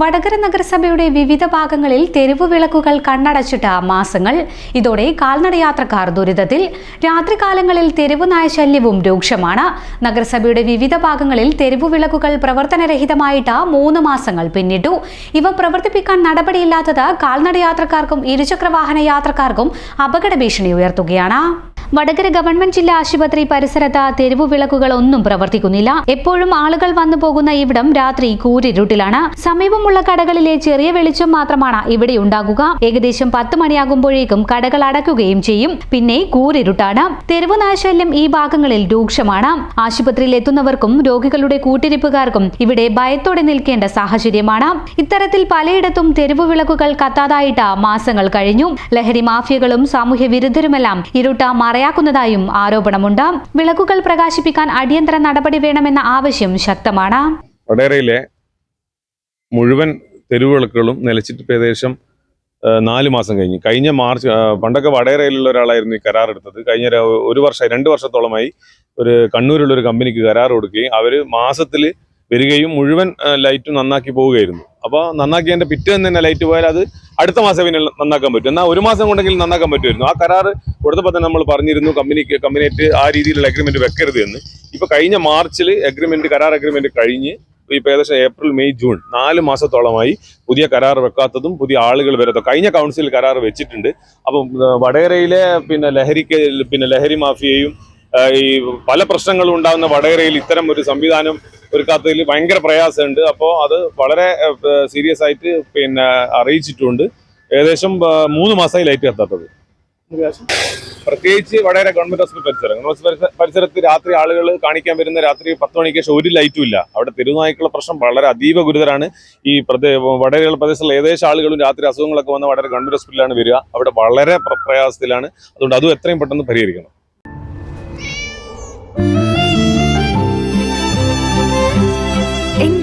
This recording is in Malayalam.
വടകര നഗരസഭയുടെ വിവിധ ഭാഗങ്ങളിൽ തെരുവു വിളക്കുകൾ കണ്ണടച്ചിട്ട മാസങ്ങൾ. ഇതോടെ കാൽനടയാത്രക്കാർ ദുരിതത്തിൽ. രാത്രികാലങ്ങളിൽ തെരുവു നായശല്യവും രൂക്ഷമാണ്. നഗരസഭയുടെ വിവിധ ഭാഗങ്ങളിൽ തെരുവു വിളക്കുകൾ പ്രവർത്തനരഹിതമായിട്ട് മൂന്ന് മാസങ്ങൾ പിന്നിട്ടു. ഇവ പ്രവർത്തിപ്പിക്കാൻ നടപടിയില്ലാത്തത് കാൽനടയാത്രക്കാർക്കും ഇരുചക്രവാഹന യാത്രക്കാർക്കും അപകട ഭീഷണി ഉയർത്തുകയാണ്. വടകര ഗവൺമെന്റ് ജില്ലാ ആശുപത്രി പരിസരത്ത് തെരുവു വിളക്കുകൾ ഒന്നും പ്രവർത്തിക്കുന്നില്ല. എപ്പോഴും ആളുകൾ വന്നു പോകുന്ന ഇവിടം രാത്രി കൂരിരുട്ടിലാണ്. സമീപമുള്ള കടകളിലെ ചെറിയ വെളിച്ചം മാത്രമാണ് ഇവിടെ ഉണ്ടാകുക. ഏകദേശം പത്ത് മണിയാകുമ്പോഴേക്കും കടകൾ അടയ്ക്കുകയും ചെയ്യും. പിന്നെ കൂരിരുട്ടാണ്. തെരുവു നാശല്യം ഈ ഭാഗങ്ങളിൽ രൂക്ഷമാണ്. ആശുപത്രിയിൽ എത്തുന്നവർക്കും രോഗികളുടെ കൂട്ടിരിപ്പുകാർക്കും ഇവിടെ ഭയത്തോടെ നിൽക്കേണ്ട സാഹചര്യമാണ്. ഇത്തരത്തിൽ പലയിടത്തും തെരുവു വിളക്കുകൾ കത്താതായിട്ട് മാസങ്ങൾ കഴിഞ്ഞു. ലഹരി മാഫിയകളും സാമൂഹ്യ വിരുദ്ധരുമെല്ലാം ഇരുട്ട മറയാക്കുന്നതായും ആരോപണമുണ്ട്. വിളക്കുകൾ പ്രകാശിപ്പിക്കാൻ അടിയന്തര നടപടി വേണമെന്ന ആവശ്യം ശക്തമാണ്. വടേരയിലെ മുഴുവൻ തെരുവിളക്കുകളും നിലച്ചിട്ട് ഏകദേശം നാല് മാസം കഴിഞ്ഞു. കഴിഞ്ഞ മാർച്ച് പണ്ടൊക്കെ വടകരയിലുള്ള ഒരാളായിരുന്നു ഈ കരാർ എടുത്തത്. കഴിഞ്ഞ ഒരു വർഷം രണ്ട് വർഷത്തോളമായി ഒരു കണ്ണൂരിലുള്ള ഒരു കമ്പനിക്ക് കരാർ കൊടുക്കുകയും അവർ മാസത്തിൽ വരികയും മുഴുവൻ ലൈറ്റ് നന്നാക്കി പോവുകയായിരുന്നു. അപ്പോൾ നന്നാക്കിയതിന്റെ പിറ്റേന്ന് തന്നെ ലൈറ്റ് പോയാൽ അത് അടുത്ത മാസം പിന്നെ നന്നാക്കാൻ പറ്റും. എന്നാൽ ഒരു മാസം കൊണ്ടെങ്കിലും നന്നാക്കാൻ പറ്റുമായിരുന്നു. ആ കരാർ കൊടുത്തപ്പോൾ തന്നെ നമ്മൾ പറഞ്ഞിരുന്നു കമ്പനിക്ക് കമ്പനിയായിട്ട് ആ രീതിയിലുള്ള അഗ്രിമെന്റ് വെക്കരുത് എന്ന്. ഇപ്പോൾ കഴിഞ്ഞ മാർച്ചിൽ അഗ്രിമെന്റ് കരാർ അഗ്രിമെന്റ് കഴിഞ്ഞ് ഇപ്പൊ ഏകദേശം ഏപ്രിൽ മെയ് ജൂൺ നാല് മാസത്തോളമായി പുതിയ കരാർ വെക്കാത്തതും പുതിയ ആളുകൾ വരാത്ത കഴിഞ്ഞ കൗൺസിൽ കരാർ വെച്ചിട്ടുണ്ട്. അപ്പം വടകരയിലെ പിന്നെ ലഹരിക്ക് പിന്നെ ലഹരി മാഫിയയും ഈ പല പ്രശ്നങ്ങളും ഉണ്ടാകുന്ന വടകരയിൽ ഇത്തരം ഒരു സംവിധാനം ഒരുക്കാത്തതിൽ ഭയങ്കര പ്രയാസമുണ്ട്. അപ്പോൾ അത് വളരെ സീരിയസ് ആയിട്ട് പിന്നെ അറിയിച്ചിട്ടുണ്ട്. ഏകദേശം മൂന്ന് മാസമായി ലൈറ്റ് കത്താത്തത്. പ്രത്യേകിച്ച് വടകര ഗവൺമെന്റ് ഹോസ്പിറ്റൽ പരിസരം. ഗവൺമെന്റ് പരിസ- പരിസരത്ത് രാത്രി ആളുകൾ കാണിക്കാൻ വരുന്ന രാത്രി പത്ത് മണിക്ക് ശേഷം ഒരു ലൈറ്റും ഇല്ല. അവിടെ തെരുവുനായ്ക്കളുടെ പ്രശ്നം വളരെ അതീവ ഗുരുതരാണ് ഈ പ്രദേ വടകരയുള്ള പ്രദേശത്തുള്ള ഏകദേശം ആളുകളും രാത്രി അസുഖങ്ങളൊക്കെ വന്ന വടകര ഗവൺമെന്റ് ഹോസ്പിറ്റലാണ് വരിക. അവിടെ വളരെ പ്ര- പ്രയാസത്തിലാണ്. അതുകൊണ്ട് അതും എത്രയും പെട്ടെന്ന് പരിഹരിക്കണം.